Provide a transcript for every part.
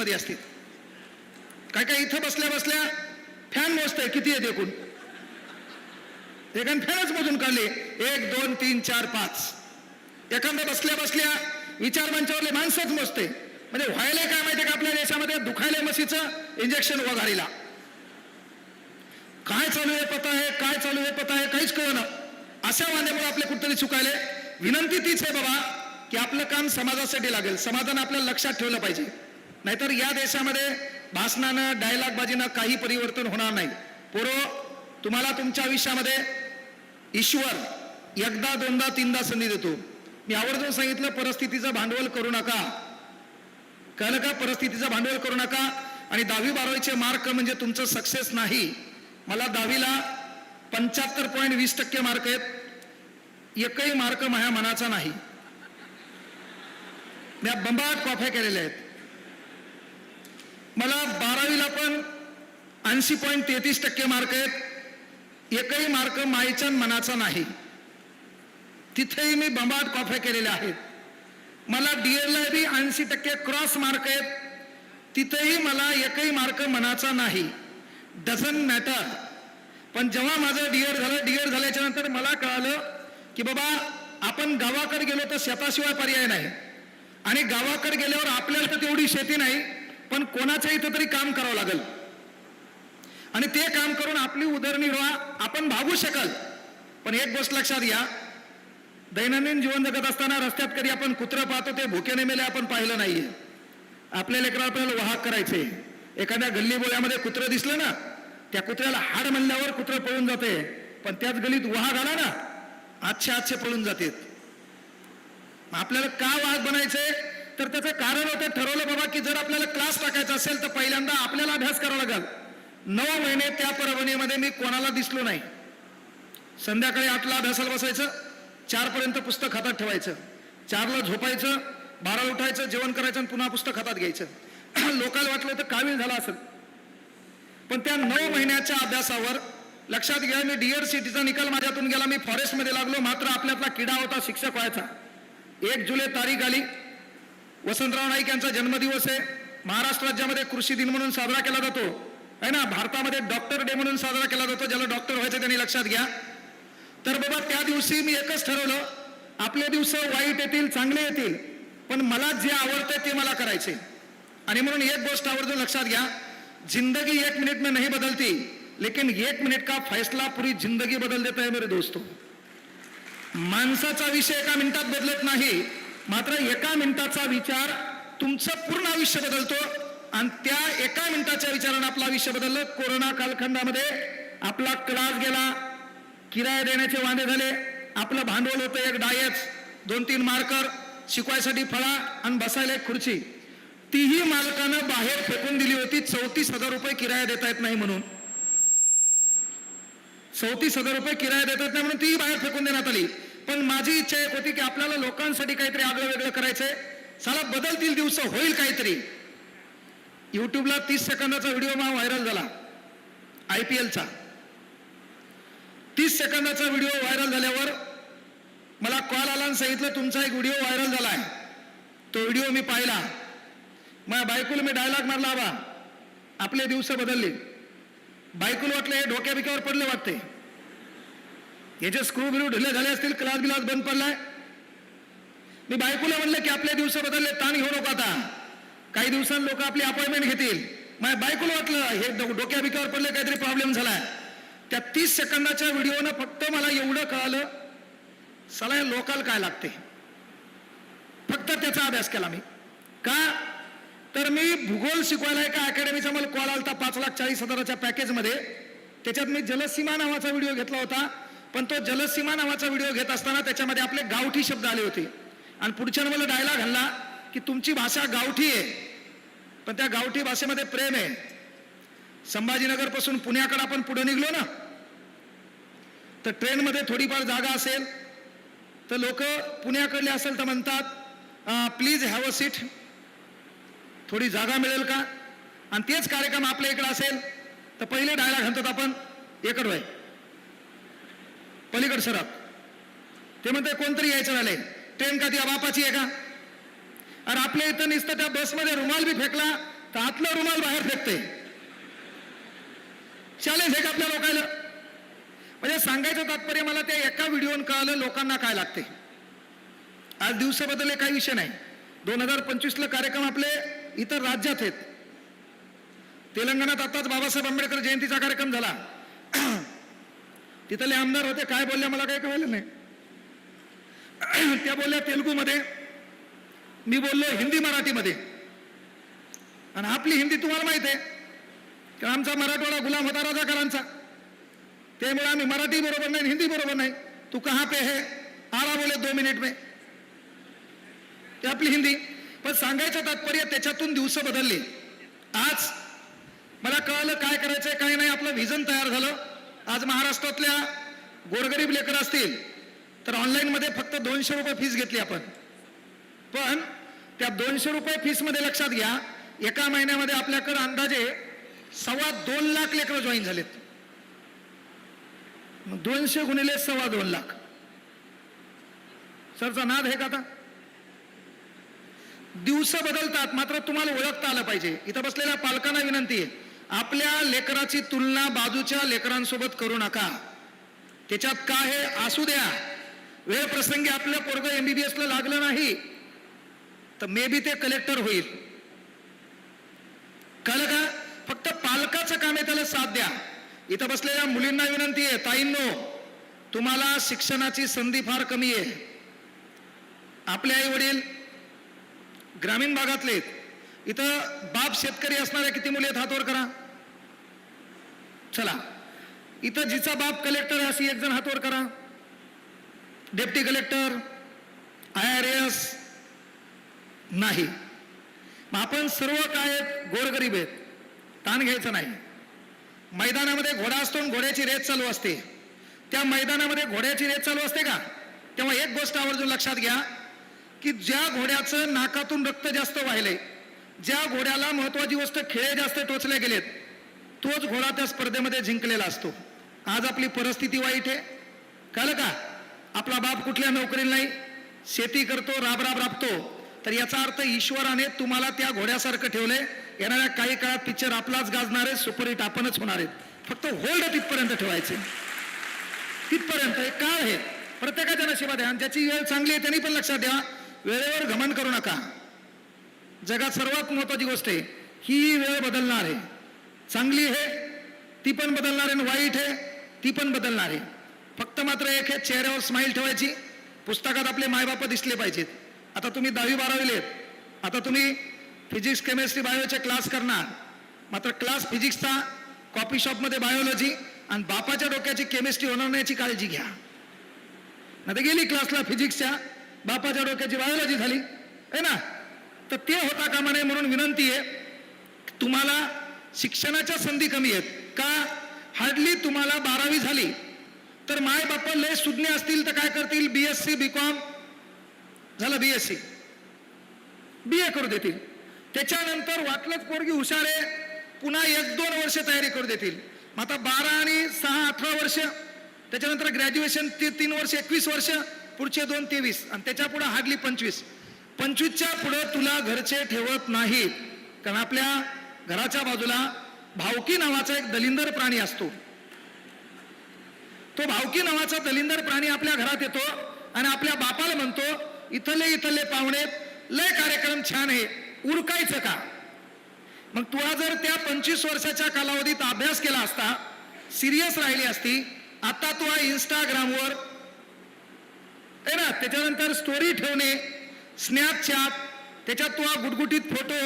मध्ये असतील. काय काय इथं बसल्या बसल्या फॅन मोजतंय किती आहेत एकूण? एकाने फॅनच मोजून काढले. एक दोन तीन चार पाच. एखादा बसल्या बसल्या विचार मंचावरले माणसंच मोजते म्हणजे व्हायला काय माहितीये का आपल्या देशामध्ये? दुखायला मशीचं इंजेक्शन वगारीला काय चालू आहे पता आहे काय चालू आहे पता आहे काहीच कळणं अशा वाद्यामुळे आपले कुठतरी चुकायले. विनंती तीच आहे बाबा की आपलं काम समाजासाठी लागेल. समाजानं आपल्याला लक्षात ठेवलं पाहिजे. नाहीतर या देशामध्ये भाषणानं डायलॉगबाजीनं काही परिवर्तन होणार नाही. पोरो तुम्हाला तुमच्या आयुष्यामध्ये ईश्वर एकदा दोनदा तीनदा संधी देतो. मी आवर्जून सांगितलं परिस्थितीचं भांडवल करू नका. कळलं का? परिस्थितीचं भांडवल करू नका. आणि दहावी बारावीचे मार्क म्हणजे तुमचं सक्सेस नाही. मला दहावीला पंच्याहत्तर पॉईंट वीस टक्के मार्क आहेत. एकही मार्क माझ्या मनाचा नाही. मी बंबाट कॉफ्या केलेल्या आहेत. मला बारावीला पण ऐंशी पॉईंट तेहतीस टक्के मार्क आहेत. एकही मार्क माईच्या मनाचा नाही. तिथेही मी बंबाट कॉफ्या केलेल्या आहेत. मला डीएडला बी ऐंशी टक्के क्रॉस मार्क आहेत. तिथेही मला एकही मार्क मनाचा नाही. डझन मॅटर पण जेव्हा माझं डीएड झालं डीएड झाल्याच्यानंतर मला कळालं की बाबा आपण गावाकडे गेलो तर शेताशिवाय पर्याय नाही. आणि गावाकडे गेल्यावर आपल्याला तर तेवढी शेती नाही. पण कोणाच्या इथं तरी काम करावं लागेल. आणि ते काम करून आपली उदरनिर्वाह आपण भागू शकाल. पण एक गोष्ट लक्षात घ्या दैनंदिन जीवन जगत असताना रस्त्यात कधी आपण कुत्रं पाहतो ते भुकेने मेले आपण पाहिलं नाहीये. आपल्या लेकराला आपल्याला वाहक करायचे एखाद्या गल्ली बोळ्यामध्ये कुत्रं दिसलं ना त्या कुत्र्याला हाड म्हणल्यावर कुत्रं पळून जाते. पण त्याच गलीत वाहक आला ना आजचे आजचे पळून जातात. आपल्याला का वाहक बनायचे तर त्याचं कारण होतं ठरवलं बाबा की जर आपल्याला क्लास टाकायचा असेल तर पहिल्यांदा आपल्याला अभ्यास करावा लागेल. नऊ महिने त्या परभणीमध्ये मी कोणाला दिसलो नाही. संध्याकाळी आठला अभ्यासाला बसायचं चारपर्यंत पुस्तक हातात ठेवायचं चारला झोपायचं बाराला उठायचं जेवण करायचं आणि पुन्हा पुस्तक हातात घ्यायचं. लोकांना वाटलं तर कावीळ झाला असेल. पण त्या नऊ महिन्याच्या अभ्यासावर लक्षात घ्या मी डीएड सिटीचा निकाल माझ्यातून गेला. मी फॉरेस्टमध्ये लागलो मात्र आपल्यातला किडा होता शिक्षक व्हायचा. एक जुलै तारीख आली. वसंतराव नाईक यांचा जन्मदिवस आहे. महाराष्ट्र राज्यामध्ये कृषी दिन म्हणून साजरा केला जातो. आहे ना? भारतामध्ये डॉक्टर डे म्हणून साजरा केला जातो. ज्याला डॉक्टर व्हायचं त्यांनी लक्षात घ्या. तर बाबा त्या दिवशी मी एकच ठरवलं आपले दिवस वाईट येतील चांगले येतील पण मला जे आवडते ते मला करायचे. आणि म्हणून एक गोष्ट आवडतो लक्षात घ्या जिंदगी एक मिनिट में नहीं बदलती लेकिन एक मिनिट का फैसला पूरी जिंदगी बदल देता है मेरे दोस्तों. माणसाचा विषय एका मिनिटात बदलत नाही मात्र एका मिनिटाचा विचार तुमचं पूर्ण आयुष्य बदलतो आणि त्या एका मिनिटाच्या विचारानं आपलं आयुष्य बदललं. कोरोना कालखंडामध्ये आपला क्लास गेला किराया देण्याचे वांदे झाले आपलं भांडवल होतं एक डायच दोन तीन मार्कर शिकवायसाठी फळा आणि बसायला एक खुर्ची. तीही मालकानं बाहेर फेकून दिली होती चौतीस हजार रुपये किराया देता येत नाही म्हणून. चौतीस हजार रुपये किराया देता येत नाही म्हणून तीही बाहेर फेकून देण्यात आली. पण माझी इच्छा एक होती की आपल्याला लोकांसाठी काहीतरी आगळं वेगळं करायचंय. साला बदलतील दिवस होईल काहीतरी. युट्यूबला तीस सेकंदाचा व्हिडिओ मला व्हायरल झाला. आय पी एलचा. तीस सेकंदाचा व्हिडिओ व्हायरल झाल्यावर मला कॉल आला आणि सांगितलं तुमचा एक व्हिडिओ व्हायरल झाला आहे तो व्हिडिओ मी पाहिला. माझ्या बायकोला मी डायलॉग मारला बा आपले दिवस बदलले. बायकोला वाटलं हे डोक्या बिक्यावर पडले वाटते याचे स्क्रू बिरू ढिले झाले असतील क्लास बिलास बंद पडलाय. मी बायकोला म्हणलं की आपले दिवस बदलले ताण घेऊ नको आता. काही दिवसांनी लोक आपली अपॉइंटमेंट घेतील. माझ्या बायकोला वाटलं हे डो- डोक्या बिक्यावर पडले काहीतरी प्रॉब्लेम झालाय. त्या तीस सेकंदाच्या व्हिडिओनं फक्त मला एवढं कळालं सला लोकल काय लागते? फक्त त्याचा अभ्यास केला मी. का? तर मी भूगोल शिकवायला एका अकॅडमीचा मला कॉल आला होता पाच लाख चाळीस हजाराच्या पॅकेजमध्ये त्याच्यात मी जलसीमा नावाचा व्हिडिओ घेतला होता. पण तो जलसीमा नावाचा व्हिडिओ घेत असताना त्याच्यामध्ये आपले गावठी शब्द आले होते. आणि पुढच्यानं मला डायलॉग घालला की तुमची भाषा गावठी आहे. पण त्या गावठी भाषेमध्ये प्रेम आहे. संभाजीनगरपासून पुण्याकडं पुण्याकडे आपण पुढे निघलो ना तर ट्रेनमध्ये थोडीफार जागा असेल तर लोक पुण्याकडले असेल तर म्हणतात प्लीज हॅव अ सीट थोडी जागा मिळेल का? आणि तेच कार्यक्रम आपल्या इकडे असेल तर पहिले डायलॉग म्हणतात आपण. एकड भाई पलीकड सरक ते म्हणते कोणतरी यायचं झालंय. ट्रेन का ती बापाची आहे का? अरे आपल्या इथं नुसतं त्या बसमध्ये रुमाल बी फेकला तर आतलं रुमाल बाहेर फेकते चॅलेंज आहे का आपल्या लोकांना म्हणजे सांगायचं तात्पर्य मला त्या एका व्हिडिओन कळालं लोकांना काय लागते आज दिवसाबद्दल काही विषय नाही. दोन हजार पंचवीसला कार्यक्रम आपले इतर राज्यात आहेत. तेलंगणात आताच बाबासाहेब आंबेडकर जयंतीचा कार्यक्रम झाला. तिथले आमदार होते काय बोलल्या मला काही कळलं नाही. त्या बोलल्या तेलुगूमध्ये मी बोललो हिंदी मराठीमध्ये. आणि आपली हिंदी तुम्हाला माहिती आहे की आमचा मराठवाडा गुलाम होता राजाकारांचा. त्यामुळे आम्ही मराठी बरोबर नाही हिंदी बरोबर नाही. तू कहाँ पे है? आला बोले दो मिनिट में. ते आपली हिंदी. पण सांगायचं तात्पर्य त्याच्यातून दिवस बदलले. आज मला कळलं काय करायचंय काय नाही आपलं व्हिजन तयार झालं. आज महाराष्ट्रातल्या गोरगरीब लेकर असतील तर ऑनलाईनमध्ये फक्त दोनशे रुपये फीस घेतली आपण. पण त्या दोनशे रुपये फीसमध्ये लक्षात घ्या एका महिन्यामध्ये आपल्याकडं अंदाजे सव्वा दोन लाख लेकरं जॉईन झालेत. दोनशे गुणिले सव्वा दोन लाख. सरचा नाद आहे का आता? दिवस बदलतात मात्र तुम्हाला ओळखता आलं पाहिजे. इथं बसलेल्या पालकांना विनंती आहे. आपल्या लेकराची तुलना बाजूच्या लेकरांसोबत करू नका. त्याच्यात काय हे असू द्या? वेळ प्रसंगी आपलं पोरग एमबीबीएसला लागलं नाही तर मे बी ते कलेक्टर होईल. कळलं का फक्त पालकाचं काम आहे त्याला साथ द्या. इथं बसलेल्या मुलींना विनंती आहे ताईंनो तुम्हाला शिक्षणाची संधी फार कमी आहे. आपले आई वडील ग्रामीण भागातले आहेत. इथं बाप शेतकरी असणाऱ्या किती मुली आहेत? हातवर करा. चला. इथं जिचा बाप कलेक्टर आहे अशी एक जण हातवर करा. Deputy collector I R S नाही. मग आपण सर्व काय गोरगरीब आहेत. ताण घ्यायचं नाही. मैदानामध्ये घोडा असतो आणि घोड्याची रेस चालू असते. त्या मैदानामध्ये घोड्याची रेस चालू असते का? तेव्हा एक गोष्ट आवर्जून लक्षात घ्या की ज्या घोड्याचं नाकातून रक्त जास्त वाहिले ज्या घोड्याला महत्वाची गोष्ट खेळे जास्त टोचले गेलेत तोच घोडा त्या स्पर्धेमध्ये जिंकलेला असतो. आज आपली परिस्थिती वाईट आहे. कळलं का? आपला बाप कुठल्या नोकरीला नाही? शेती करतो राबराब राबतो. तर याचा अर्थ ईश्वराने तुम्हाला त्या घोड्यासारखं ठेवले येणाऱ्या काही काळात पिक्चर आपलाच गाजणार आहे सुपरहिट आपणच होणार आहेत. फक्त होल्ड तिथपर्यंत ठेवायचे. तिथपर्यंत एक काळ आहे. प्रत्येकाच्या नशिबात आहे. आणि ज्याची वेळ चांगली आहे त्यांनी पण लक्षात द्या. वेळेवर घमन करू नका. जगात सर्वात महत्त्वाची गोष्ट आहे ही वेळ बदलणार आहे. चांगली आहे ती पण बदलणार आहे आणि वाईट आहे ती पण बदलणार आहे. फक्त मात्र एक आहे चेहऱ्यावर स्माईल ठेवायची पुस्तकात आपले मायबाप दिसले पाहिजेत. आता तुम्ही दहावी बारावीले आता तुम्ही फिजिक्स केमिस्ट्री बायोचे क्लास करणार. मात्र क्लास फिजिक्सचा कॉफी शॉपमध्ये बायोलॉजी आणि बापाच्या डोक्याची केमिस्ट्री होणार नाहीची काळजी घ्या. नाही गेली क्लासला फिजिक्सच्या बापाच्या डोक्याची बायोलॉजी झाली. आहे ना? तर ते होता कामा नये म्हणून विनंती आहे. तुम्हाला शिक्षणाच्या संधी कमी आहेत. का? हार्डली तुम्हाला बारावी झाली तर माय बाप लय सुज्ञ असतील तर काय करतील? B S C B com झालं बी एस सी बी ए करू देतील. त्याच्यानंतर वाटलंच पोरगी हुशार आहे. पुन्हा एक दोन वर्ष तयारी करू देतील. मग आता बारा आणि सहा अठरा वर्ष. त्याच्यानंतर ग्रॅज्युएशन ते तीन वर्ष एकवीस वर्ष. पुढचे दोन तेवीस. आणि त्याच्या पुढे हार्डली पंचवीस. पंचवीसच्या पुढे तुला घरचे ठेवत नाहीत. कारण आपल्या घराच्या बाजूला भावकी नावाचा एक दलिंदर प्राणी असतो. तो भावकी नावाचा दलिंदर प्राणी आपल्या घरात येतो आणि आपल्या बापाला म्हणतो इथले इथले पाहुणे लय कार्यक्रम छान आहे उरकायचं का? मग तुला जर त्या पंचवीस वर्षाच्या कालावधीत अभ्यास केला असता सिरियस राहिली असती आता तू इंस्टाग्रामवर आहे ना त्याच्यानंतर स्टोरी ठेवणे स्नॅपचॅट त्याच्यात तुला गुटगुटीत फोटो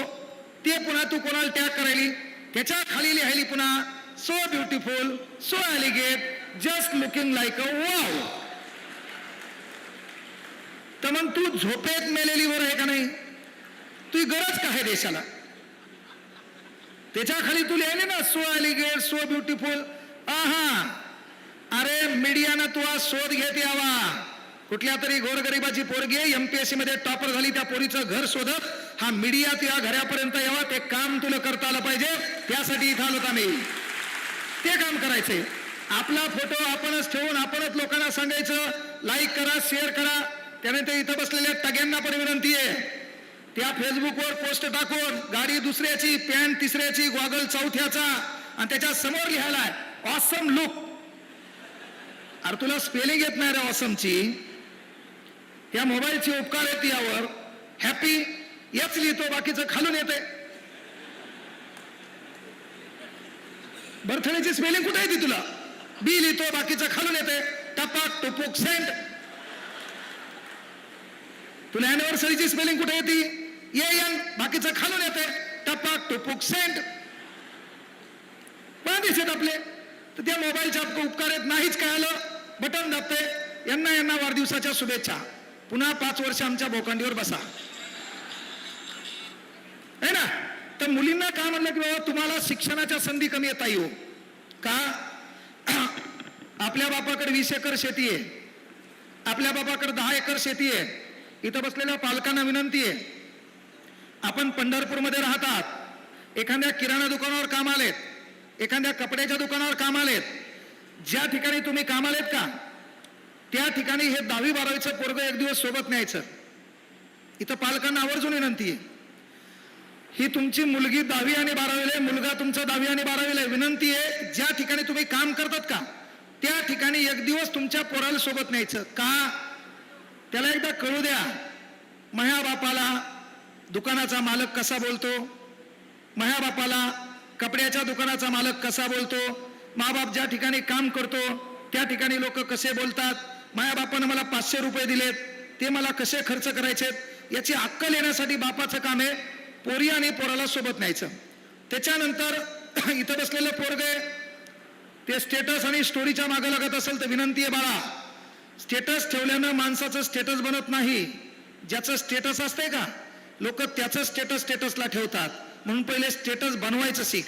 ते पुन्हा तू कोणाला टॅग करायली? त्याच्याखाली लिहायली पुन्हा so beautiful so elegant just looking like a wow तर मग तू झोपेत मेलेली वर आहे का नाही? तुझी गरज का आहे देशाला? त्याच्याखाली तू लिहिले ना सो एलिगेट सो ब्युटिफुल आहा. अरे मीडियानं तुला शोध घेत यावा. कुठल्या तरी गोरगरिबाची पोरगी एमपीएससी मध्ये टॉपर झाली त्या पोरीचं घर शोधत हा मीडिया त्या घरापर्यंत यावा ते काम तुला करता आलं पाहिजे त्यासाठी इथं आलो आम्ही. ते काम करायचंय. आपला फोटो आपणच ठेवून आपणच लोकांना सांगायचं लाईक करा शेअर करा. त्याने ते इथं बसलेल्या टग्यांना पण विनंती आहे. त्या फेसबुकवर पोस्ट टाकून गाडी दुसऱ्याची पॅन्ट तिसऱ्याची गॉगल चौथ्याचा आणि त्याच्यासमोर लिहायला ऑसम लुक अरे तुला स्पेलिंग येत नाही रे ऑसमची या मोबाईलचे उपकार आहेत यावर. हॅपी याच लिहितो बाकीचं खालून येते बर्थडेची स्पेलिंग कुठे येते तुला? बी लिहितो बाकीचं खालून येते टपाक टुपुक सेंट तुला अॅनिव्हर्सरीची स्पेलिंग कुठे येते? ये यंग बाकीचं खालून येते टपाक टुपुक सेंट पण दिसत आपले. तर त्या मोबाईलच्या उपकार आहेत. नाहीच काय आलं बटन दाबते यांना यांना वाढदिवसाच्या शुभेच्छा. पुन्हा पाच वर्ष आमच्या भोकांडीवर बसा. है ना? तर मुलींना काय म्हणलं की बाबा तुम्हाला शिक्षणाच्या संधी कमी येता येऊ हो. का? आपल्या बापाकडे वीस एकर शेती आहे. आपल्या बापाकडे दहा एकर शेती आहे. इथं बसलेल्या पालकांना विनंती आहे. आपण पंढरपूरमध्ये राहतात. एखाद्या किराणा दुकानावर काम आलेत. एखाद्या कपड्याच्या दुकानावर काम आलेत. ज्या ठिकाणी तुम्ही काम आलेत का? त्या ठिकाणी हे दहावी बारावीचं पोरग एक दिवस सोबत न्यायचं. इथं पालकांना आवर्जून विनंती आहे. ही तुमची मुलगी दहावी आणि बारावीला आहे मुलगा तुमचा दहावी आणि बारावीला आहे. विनंती आहे ज्या ठिकाणी तुम्ही काम करतात का त्या ठिकाणी एक दिवस तुमच्या पोराला सोबत न्यायचं. का? त्याला एकदा कळू द्या. मह्या बापाला दुकानाचा मालक कसा बोलतो? मह्या बापाला कपड्याच्या दुकानाचा मालक कसा बोलतो? बाप ज्या ठिकाणी काम करतो त्या ठिकाणी लोक कसे बोलतात? माया बापानं मला पाचशे रुपये दिलेत. ते मला कसे खर्च करायचेत याची अक्कल येण्यासाठी बापाचं काम आहे. पोरी आणि पोराला सोबत न्यायचं. त्याच्यानंतर इथं बसलेलं पोरगे ते स्टेटस आणि स्टोरीच्या मागे लागत असेल तर विनंती आहे बाळा. स्टेटस ठेवल्यानं माणसाचं स्टेटस बनत नाही. ज्याचं स्टेटस असतंय का? लोक त्याचं स्टेटस स्टेटसला ठेवतात. म्हणून पहिले स्टेटस बनवायचं शिक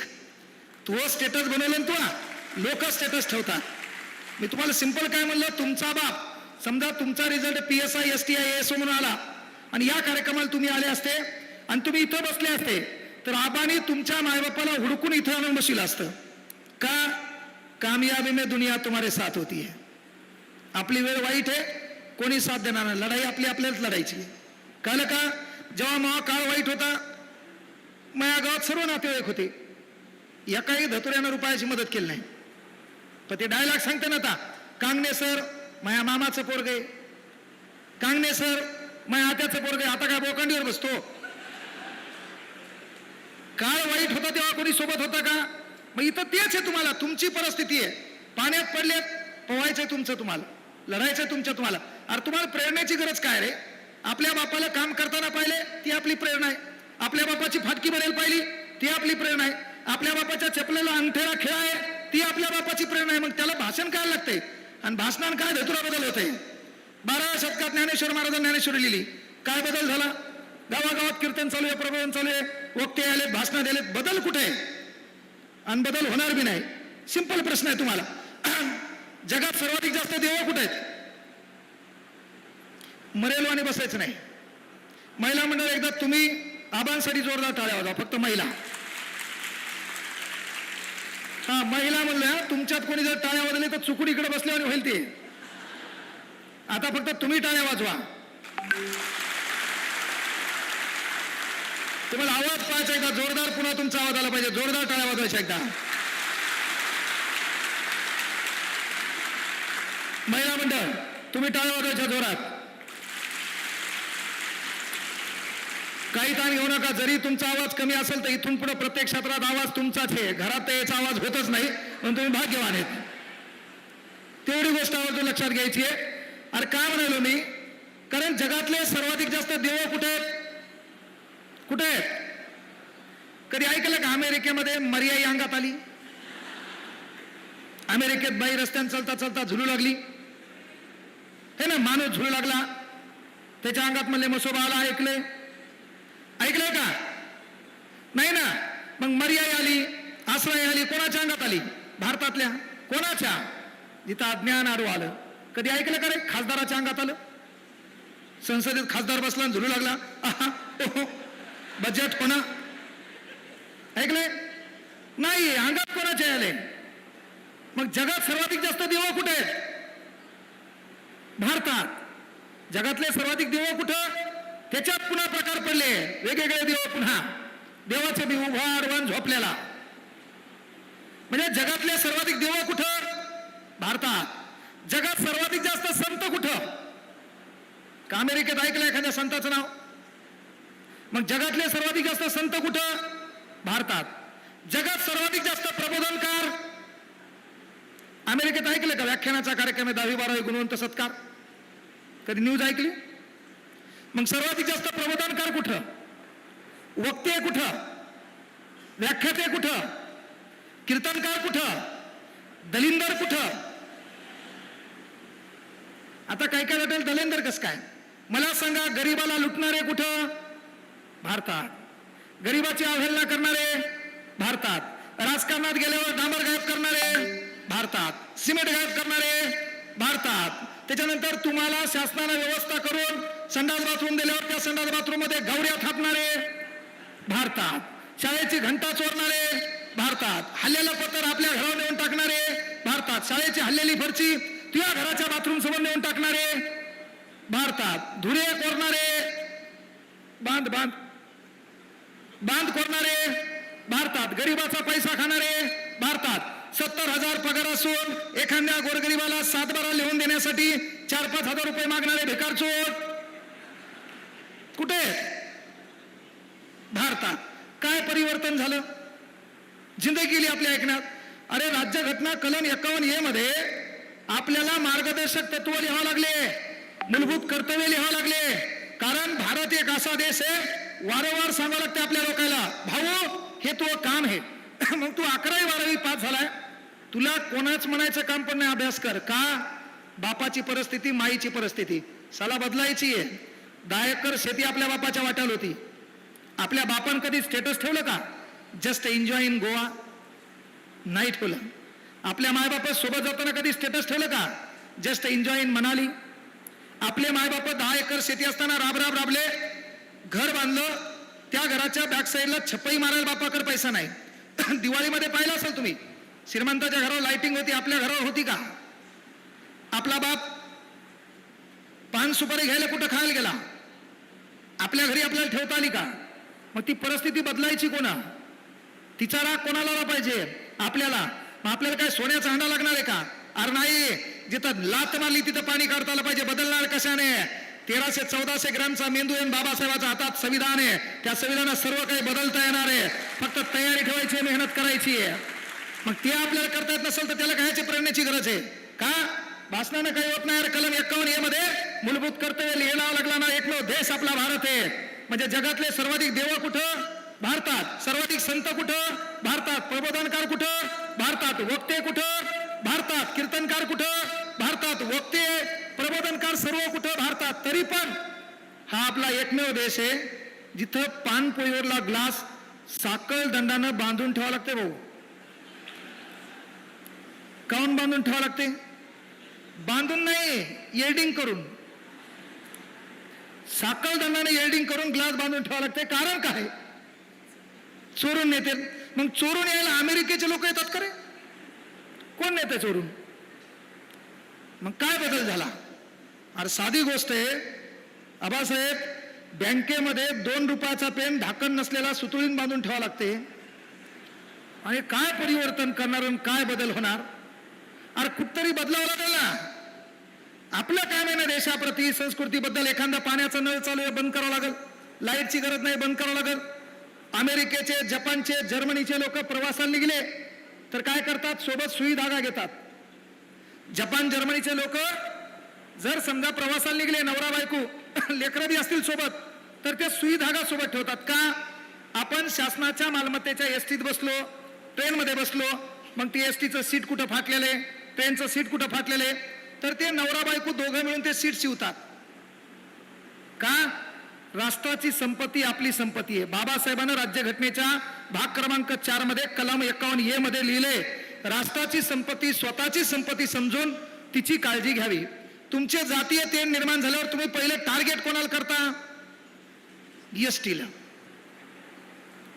तू स्टेटस बनवलं ना तू लोक स्टेटस ठेवतात. मी तुम्हाला सिंपल काय म्हणलं? तुमचा बाप समजा तुमचा result P S I S T I S म्हणून आला आणि या कार्यक्रमाला तुम्ही आले असते आणि तुम्ही इथं बसले असते तर आबाने तुमच्या मायबापाला हुडकून इथं आणून बसलं असतं. का? कामयाबी में दुनिया तुम्हारे साथ होती है. आपली वेळ वाईट आहे कोणी साथ देणार नाही. लढाई आपली आपल्यालाच लढायची कळलं का? जेव्हा महा काळ वाईट होता माझ्या गावात सर्व नातेवाईक होते. एकाही धतुऱ्यानं रुपयाची मदत केली नाही. पण ते डायलॉग सांगते ना आता. कांगणे सर माझ्या मामाचं पोरगे कांगणे सर माझ्या आत्याचं पोरगे आता काय बोकांडीवर बसतो? काळ वाईट होता तेव्हा कोणी सोबत होता का? मग इथं तेच आहे तुम्हाला. तुमची परिस्थिती आहे. पाण्यात पडलेत पोवायचंय तुमचं तुम्हाला. लढायचंय तुमच्या तुम्हाला. अरे तुम्हाला प्रेरणेची गरज काय रे? आपल्या बापाला काम करताना पाहिले ती आपली प्रेरणा आहे. आपल्या बापाची फाटकी बनेल पाहिली ती आपली प्रेरणा आहे. आपल्या बापाच्या चपलेला अंगठेला खेळ आहे. ती आपल्या बापाची प्रेरणा आहे. मग त्याला भाषण काय लागतंय आणि भाषणानं काय धतुरा बदल होतंय? बाराव्या शतकात ज्ञानेश्वर महाराजांनी ज्ञानेश्वरी लिहिली. काय बदल झाला? गावागावात कीर्तन चालू आहे प्रबोधन चालू आहे. वक्ते आले भाषणं दिले बदल कुठे आहे? आणि बदल होणार बी नाही. सिंपल प्रश्न आहे तुम्हाला. जगात सर्वाधिक जास्त देव कुठे आहेत? मरेलवाने बसायचं नाही. महिला मंडळ एकदा तुम्ही आबांसाठी जोरदार टाळ्या होता फक्त महिला. हा महिला म्हणल्या तुमच्यात कोणी जर टाळ्या वाजले तर चुकून इकडे बसल्यावर होईल ते. आता फक्त तुम्ही टाळ्या वाजवा. तुम्हाला आवाज पाहायचा एकदा जोरदार पुन्हा तुमचा आवाज आला पाहिजे. जोरदार टाळ्या वाजवायच्या एकदा. महिला मंडळ तुम्ही टाळ्या वाजवायच्या जोरात. काही ताण घेऊ नका. जरी तुमचा आवाज कमी असेल तर इथून पुढे प्रत्येक क्षेत्रात आवाज तुमचाच आहे. घरात तर याचा आवाज होतच नाही पण तुम्ही भाग्यवान आहेत. तेवढी गोष्ट आवर्जून लक्षात घ्यायची आहे. अरे काय म्हणालो मी? कारण जगातले सर्वाधिक जास्त देव कुठे आहेत? कुठे आहेत? कधी ऐकलं का अमेरिकेमध्ये मर्याई अंगात आली? अमेरिकेत बाई रस्त्यानं चलता चलता झुलू लागली. हे ना माणूस झुलू लागला. त्याच्या अंगात म्हणले मसोबा आला ऐकले ऐकलंय का? नाही ना? मग मर्याई आली आश्रय आली कोणाच्या अंगात आली? भारतातल्या कोणाच्या? जिथं अज्ञान आरू आलं. कधी ऐकलं का रे? खासदाराच्या अंगात आलं. संसदेत खासदार बसला झुलू लागला. आहा, बजेट कोणा ऐकलंय? नाही अंगात कोणाचे आले? मग जगात सर्वाधिक जास्त देव कुठे आहेत? भारतात. जगातले सर्वाधिक देव कुठं? त्याच्यात पुन्हा प्रकार पडले. वेगवेगळे देव पुन्हा. देवाचे मी उभा आडवण झोपलेला. म्हणजे जगातले सर्वाधिक देव कुठं? भारतात. जगात सर्वाधिक जास्त संत कुठं? का अमेरिकेत ऐकलं एखाद्या संताचं नाव? मग जगातले सर्वाधिक जास्त संत कुठं? भारतात. जगात सर्वाधिक जास्त प्रबोधनकार? अमेरिकेत ऐकलं का व्याख्यानाचा कार्यक्रम आहे दहावी बारावी गुणवंत सत्कार? कधी न्यूज ऐकली? मग सर्वाधिक जास्त प्रबोधनकार कुठं? वक्ते कुठं? व्याख्याते कुठं? कीर्तनकार कुठं? दलिंदर कुठं? आता काय काय वाटेल? दलिंदर कसं काय? मला सांगा गरीबाला लुटणारे कुठं? भारतात. गरीबाची अवहेलना करणारे? भारतात. राजकारणात गेल्यावर डांबर गायब करणारे? भारतात. सिमेंट गायब करणारे? भारतात. त्याच्यानंतर तुम्हाला शासनानं व्यवस्था करून संडास बाथरूम दिल्यावर त्या संडास बाथरूममध्ये गौऱ्या थापणारे भारतात. शाळेची घंटा चोरणारे भारतात. हल्ल्याला पत्र आपल्या घरावर नेऊन टाकणारे भारतात. शाळेची हल्लेली फरची तुझ्या घराच्या बाथरूम समोर नेऊन टाकणारे भारतात. धुरे कोरणारे बांध बांध बांध कोरणारे भारतात. गरिबाचा पैसा खाणारे भारतात. सत्तर हजार पगार असून एखाद्या गोरगरिबाला सातबारा लिहून देण्यासाठी चार पाच हजार रुपये मागणारे भिकार चोर कुठे? भारतात. काय परिवर्तन झालं? जिंदगी गेली आपल्या ऐकण्यात. अरे राज्यघटना कलम एकावन्न ए मध्ये आपल्याला मार्गदर्शक तत्व लिहावं लागले. मूलभूत कर्तव्य लिहावं लागले. कारण भारत एक असा देश आहे वारंवार सांगावं लागते आपल्या लोकांना भाऊ हे तो काम आहे. मग तू अकरावी बारावी पास झालाय. तुला कोणाच म्हणायचं काम पण नाही अभ्यास कर. का? बापाची परिस्थिती माईची परिस्थिती. साला बदलायची आहे. दहा एकर शेती आपल्या बापाच्या वाट्याला होती. आपल्या बापान कधी स्टेटस ठेवलं का? जस्ट एन्जॉय इन गोवा नाही ठेवलं आपल्या मायबाप सोबत जाताना कधी स्टेटस ठेवलं का? Just enjoy in Manali. आपले मायबाप दहा एकर शेती असताना राब राब राबले. घर बांधलं. त्या घराच्या बॅक साईडला छप्पई मारायला बापाकडे पैसा नाही. दिवाळीमध्ये पाहिलं असेल तुम्ही. श्रीमंताच्या घरावर लाइटिंग होती. आपल्या घरावर होती का? आपला बाप पान सुपारी घ्यायला कुठं खायला गेला? आपल्या घरी आपल्याला ठेवता आली का? मग ती परिस्थिती बदलायची कोणा? तिचा राग कोणाला आला पाहिजे? आपल्याला. मग आपल्याला काय सोन्याचा हांडा लागणार आहे का? अरे नाही. जिथं लात मारली तिथं पाणी काढता आलं पाहिजे. बदलणार कशाने? तेराशे चौदाशे ग्रॅमचा मेंदू आहे बाबासाहेबाच्या हातात संविधान आहे. त्या संविधानात सर्व काही बदलता येणार आहे. फक्त तयारी ठेवायची आहे, मेहनत करायची आहे. मग ते आपल्याला करता येत नसेल तर त्याला कायची प्रेरणाची गरज आहे. का? भाषणानं काही होत नाही. अरे कलम एकावन्न ए मध्ये मूलभूत कर्तव्य लिहावं लागला ना एकमेव देश आपला भारत आहे. म्हणजे जगातले सर्वाधिक देव कुठं? भारतात. सर्वाधिक संत कुठं? भारतात. प्रबोधनकार कुठं? भारतात. वक्ते कुठं? भारतात. कीर्तनकार कुठं? भारतात. वक्ते प्रबोधनकार सर्व कुठं? भारतात. तरी पण हा आपला एकमेव देश आहे. जिथं पानपोईवरला ग्लास साकळ दंडानं बांधून ठेवावं लागते भाऊ. काऊन बांधून ठेवावं लागते? बांधून नाही येल्डिंग करून. साखळ दंडाने येल्डिंग करून ग्लास बांधून ठेवावं लागते. कारण काय? चोरून नेते. मग चोरून यायला अमेरिकेचे लोक येतात खरे कोण नेते चोरून? मग काय बदल झाला? अरे साधी गोष्ट आहे. आबासाहेब बँकेमध्ये दोन रुपयाचा पेन ढाकण नसलेला सुतळीन बांधून ठेवा लागते. आणि काय परिवर्तन करणार आणि काय बदल होणार? अरे कुठतरी बदलावं लागेल आपलं काम आहे ना देशाप्रती संस्कृतीबद्दल एखादा पाण्याचा नळ चालू आहे बंद करावं लागेल. लाईटची गरज नाही बंद करावं लागेल. अमेरिकेचे जपानचे जर्मनीचे लोक प्रवासाला निघले तर काय करतात? सोबत सुई धागा घेतात. जपान जर्मनीचे लोक जर समजा प्रवासाला निघले नवरा बायको लेकरं बी असतील सोबत तर ते सुई धागा सोबत ठेवतात. का? आपण शासनाच्या मालमत्तेच्या एस टीत बसलो ट्रेनमध्ये बसलो मग ती एस टीचं सीट कुठं फाटलेलं आहे? ट्रेनचं सीट कुठं फाटलेलं आहे? तर ते नवरा बायको दोघं मिळून ते सीट शिवतात. का? राष्ट्राची संपत्ती आपली संपत्ती आहे. बाबासाहेबांना राज्यघटनेच्या भाग क्रमांक चारमध्ये कलम एकावन्न ए मध्ये लिहिले राष्ट्राची संपत्ती स्वतःची संपत्ती समजून तिची काळजी घ्यावी. तुमचे जातीय तेन निर्माण झाल्यावर तुम्ही पहिले टार्गेट कोणाला करता? ला.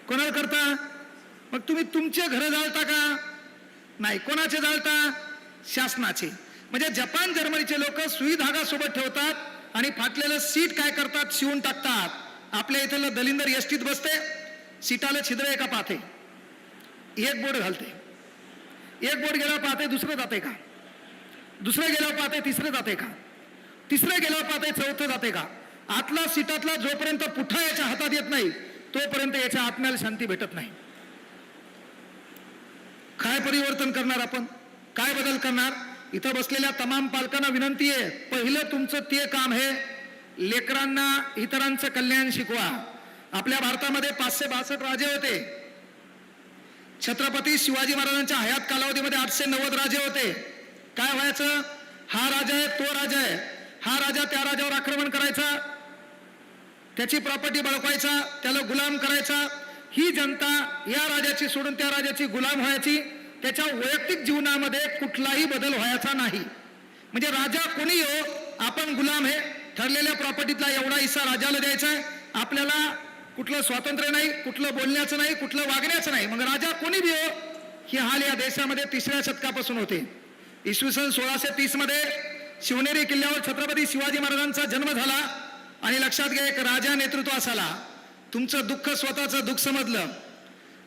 कोणाला करता? मग तुम्ही तुमचे घर जाळता का? नाही. कोणाचे जाळता? शासनाचे. म्हणजे जपान जर्मनीचे लोक सुई धागा सोबत ठेवतात आणि फाटलेलं सीट काय करतात? शिवून टाकतात. आपल्या इथलं दलिंदर एसटीत बसते सीटाला छिद्र एका पाहते एक बोर्ड घालते. एक बोर्ड गेल्यावर पाहते दुसरं जाते का? दुसरं गेल्यावर पाहते तिसरं जाते का? तिसरं गेल्यावर पाहते चौथं जाते का? आतला सीटातला जोपर्यंत पुठा याच्या हातात येत नाही तोपर्यंत याच्या आत्म्याला शांती भेटत नाही. काय परिवर्तन करणार आपण? काय बदल करणार? इथं बसलेल्या तमाम पालकांना विनंती आहे पहिलं तुमचं ते काम हे लेकरांना इतरांचं कल्याण शिकवा. आपल्या भारतामध्ये पाचशे बासष्ट राजे होते. छत्रपती शिवाजी महाराजांच्या हयात कालावधीमध्ये आठशे नव्वद राजे होते. काय व्हायचं? हा राजा आहे तो राजा आहे. हा राजा त्या राजावर आक्रमण करायचा. त्याची प्रॉपर्टी बळकवायचा त्याला गुलाम करायचा. ही जनता या राजाची सोडून त्या राजाची गुलाम व्हायची. त्याच्या वैयक्तिक जीवनामध्ये कुठलाही बदल व्हायचा नाही. म्हणजे राजा कोणी हो आपण गुलाम हे. ठरलेल्या प्रॉपर्टीतला एवढा हिस्सा राजाला द्यायचा आहे. आपल्याला कुठलं स्वातंत्र्य नाही कुठलं बोलण्याचं नाही कुठलं वागण्याचं नाही. मग राजा कोणी बी हो ही हाल या देशामध्ये तिसऱ्या शतकापासून होते. इसवी सन सोळाशे तीसमध्ये शिवनेरी किल्ल्यावर छत्रपती शिवाजी महाराजांचा जन्म झाला. आणि लक्षात घ्या एक राजा नेतृत्वास आला तुमचं दुःख स्वतःचं दुःख समजलं.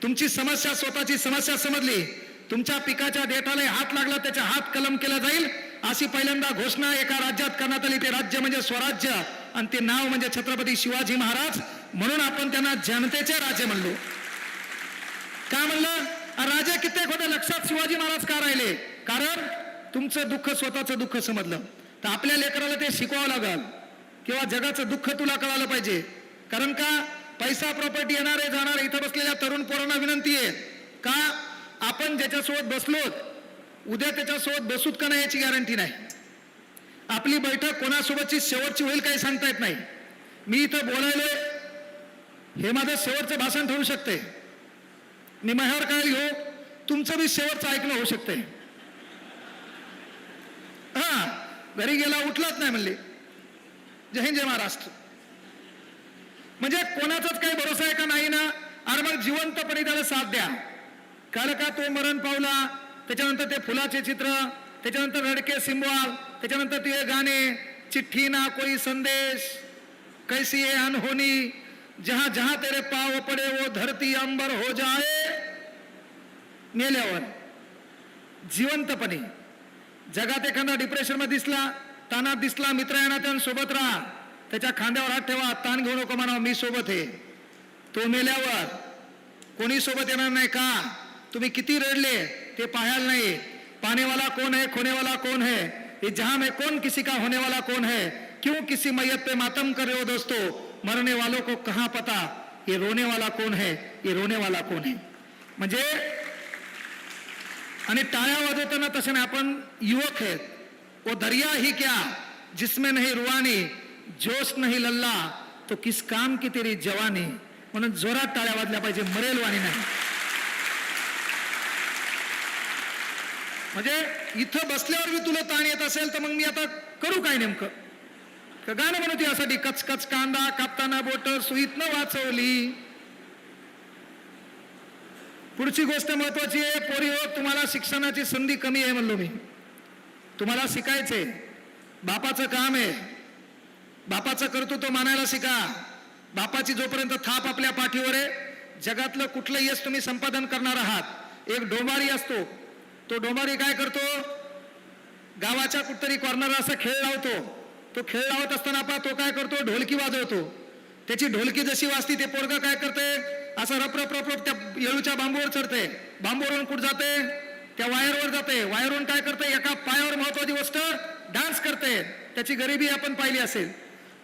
तुमची समस्या स्वतःची समस्या समजली. तुमच्या पिकाच्या देठाला हात लागला त्याचा हात कलम केला जाईल. अशी पहिल्यांदा घोषणा एका राज्यात करण्यात आली. ते राज्य म्हणजे स्वराज्य आणि ते नाव म्हणजे छत्रपती शिवाजी महाराज. म्हणून आपण त्यांना जनतेचे राजे म्हणलो. काय म्हणलं? राजा कित्येक होते लक्षात शिवाजी महाराज का राहिले? कारण तुमचं दुःख स्वतःचं दुःख समजलं. तर आपल्या लेकराला ते शिकवावं लागल. किंवा जगाचं दुःख तुला कळालं पाहिजे. कारण का? पैसा प्रॉपर्टी येणारे जाणारे इथं बसलेल्या तरुण पोरांना विनंती आहे. का? आपण ज्याच्यासोबत बसलोत उद्या त्याच्यासोबत बसूत का नाही याची गॅरंटी नाही. आपली बैठक कोणासोबतची शेवटची होईल काही सांगता येत नाही. मी इथं बोलायलो हे माझं शेवटचं भाषण ठरू शकते. मी माझ्यावर काय घेऊ तुमचं बी शेवटचं ऐकणं होऊ शकते. हा घरी गेला उठलाच नाही म्हणले. जय हिंद जय महाराष्ट्र. म्हणजे कोणाचाच काही भरोसा आहे का नाही ना? अरे मग जिवंतपणे त्याला साथ द्या. कारण का तो मरण पावला? त्याच्यानंतर ते फुलाचे चित्र त्याच्यानंतर रडके सिंबॉल त्याच्यानंतर ते गाणे चिठ्ठी ना कोई संदेश कैसी है अनहोनी जहा जहा तेरे पाव पडे वो धरती अंबर हो जाए। मेल्यावर जिवंतपणे जगात एखादा डिप्रेशनमध्ये दिसला तानात दिसला मित्र येणार सोबत राहा. त्याच्या खांद्यावर हात ठेवा ताण घेऊ नको म्हणा मी सोबत आहे. तो मेल्यावर कोणी सोबत येणार नाही का? तुम्ही किती रडले ते पाहायला नाही. पाने वाला कौन है खोने कौन है ये जहां में कौन किसी का होने वाला कौन है? क्यों किसी मैयत पे मातम कर रहे हो दोस्तों? मरने वालों को कहां पता? ये रोने वाला कौन है? ये रोने वाला कौन है? म्हणजे आणि टाळ्या वाजवताना तसे नाही आपण युवक आहेत. वो दर्या ही क्या? जिसमें नहीं रुवानी जोश नहीं लल्ला तो किस काम की तेरी जवानी? म्हणून जोरात टाळ्या वाजल्या पाहिजे मरेल वाणी नाही. म्हणजे इथं बसल्यावर मी तुला ताण येत असेल तर मग मी आता करू काय नेमकं? का गाणं म्हणत यासाठी कचकच कांदा कापताना बोट सुईतनं वाचवली. पुढची गोष्ट महत्वाची आहे पोरी हो तुम्हाला शिक्षणाची संधी कमी आहे म्हणलो मी. तुम्हाला शिकायचंय. बापाचं काम आहे. बापाचं कर्तृत्व मानायला शिका. बापाची जोपर्यंत थाप आपल्या पाठीवर आहे जगातलं कुठलं यश तुम्ही संपादन करणार आहात. एक डोंबारी असतो. तो डोंबारी काय करतो? गावाच्या कुठतरी कॉर्नर असा खेळ लावतो. तो खेळ लावत असताना पहा तो काय करतो? ढोलकी वाजवतो. त्याची ढोलकी जशी वाजती ते पोरग काय करते? असं रप रप रप रप त्या येळूच्या बांबूवर चढते. बांबूवरून कुठं जाते? त्या वायरवर जाते. वायरवरून काय करते? एका पायावर महत्वाची गोष्ट डान्स करते. त्याची गरिबी आपण पाहिली असेल.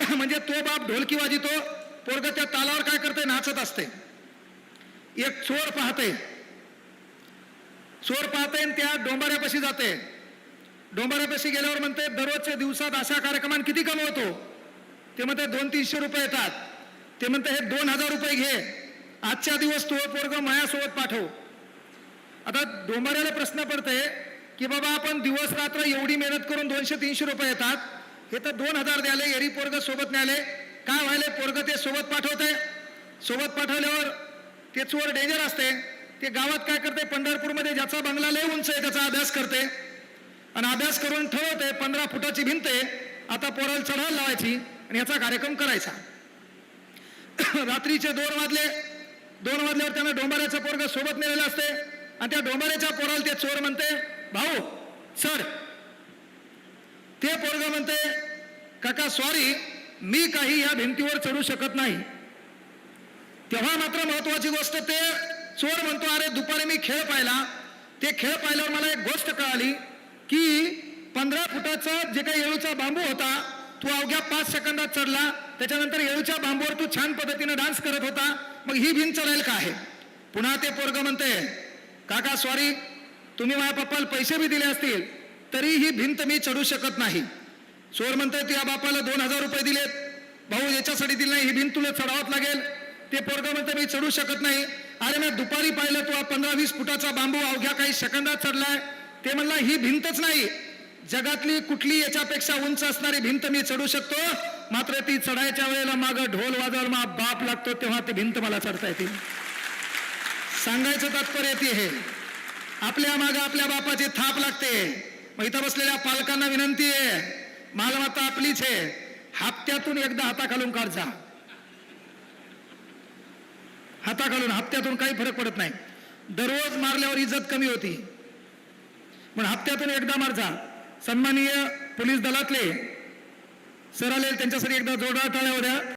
म्हणजे तो बाप ढोलकी वाजितो पोरग त्या तालावर काय करते? नाचत असते. एक चोर पाहते. चोर पाहते आणि त्या डोंबाऱ्यापाशी जाते. डोंबाऱ्यापाशी गेल्यावर म्हणते दररोजच्या दिवसात अशा कार्यक्रमात किती कमवतो? ते म्हणते दोन तीनशे रुपये येतात. ते म्हणते हे दोन हजार रुपये घे. आजच्या दिवस तो पोरग मायासोबत पाठव. आता डोंबाऱ्याला प्रश्न पडते की बाबा आपण दिवस रात्र एवढी मेहनत करून दोनशे तीनशे रुपये येतात. हे तर दोन हजार द्याले एरी पोरग सोबत न्याले काय व्हायले पोरग ते सोबत पाठवते? सोबत पाठवल्यावर ते चोर डेंजर असते. ते गावात काय करते पंढरपूर पंढरपूरमध्ये ज्याचा बंगला लय उंच आहे त्याचा अभ्यास करते. आणि अभ्यास करून ठरवते पंधरा फुटाची भिंत आहे आता पोराला चढायला लावायची आणि याचा कार्यक्रम करायचा. रात्रीचे दोन वाजले दोन वाजल्यावर त्यानं डोंबाऱ्याचं पोरग सोबत नेलेलं असते आणि त्या डोंबाऱ्याच्या पोराला ते चोर म्हणते भाऊ सर ते पोरग म्हणते काका सॉरी मी काही या भिंतीवर चढू शकत नाही. तेव्हा मात्र महत्वाची गोष्ट ते चोर म्हणतो अरे दुपारी मी खेळ पाहिला. ते खेळ पाहिल्यावर मला एक गोष्ट कळाली की पंधरा फुटाचा जे काही येळूचा बांबू होता तो अवघ्या पाच सेकंदात चढला. त्याच्यानंतर येळूच्या बांबूवर तू छान पद्धतीनं डान्स करत होता. मग ही भिंत चढेल का आहे? पुन्हा ते पोरग म्हणते काका सॉरी तुम्ही माझ्या पप्पाला पैसे बी दिले असतील तरी ही भिंत मी चढू शकत नाही. चोर म्हणते या बापाला दोन हजार रुपये दिलेत. भाऊ याच्यासाठी दिले नाही ही भिंत तुला चढावत लागेल. ते पोरग म्हणते मी चढू शकत नाही. अरे मी दुपारी पाहिलं तुला पंधरा वीस फुटाचा बांबू अवघ्या काही सेकंदात चढलाय. ते म्हणला ही भिंतच नाही. जगातली कुठली याच्यापेक्षा उंच असणारी भिंत मी चढू शकतो. मात्र ती चढायच्या वेळेला माग ढोल वाजवायला मा बाप लागतो तेव्हा ती भिंत मला चढता येते. सांगायचं तात्पर्य ती हे आपल्या माग आपल्या बापाची थाप लागते. मग इथं बसलेल्या पालकांना विनंती आहे. मालमत्ता आपलीच आहे. हप्त्यातून एकदा हाताखालून काढ जा. हाताखालून हप्त्यातून काही फरक पडत नाही. दररोज मारल्यावर इज्जत कमी होती. पण हप्त्यातून एकदा मार जा सन्माननीय पोलीस दलातले सर आले त्यांच्यासाठी एकदा जोरदार टाळ्या होत्या.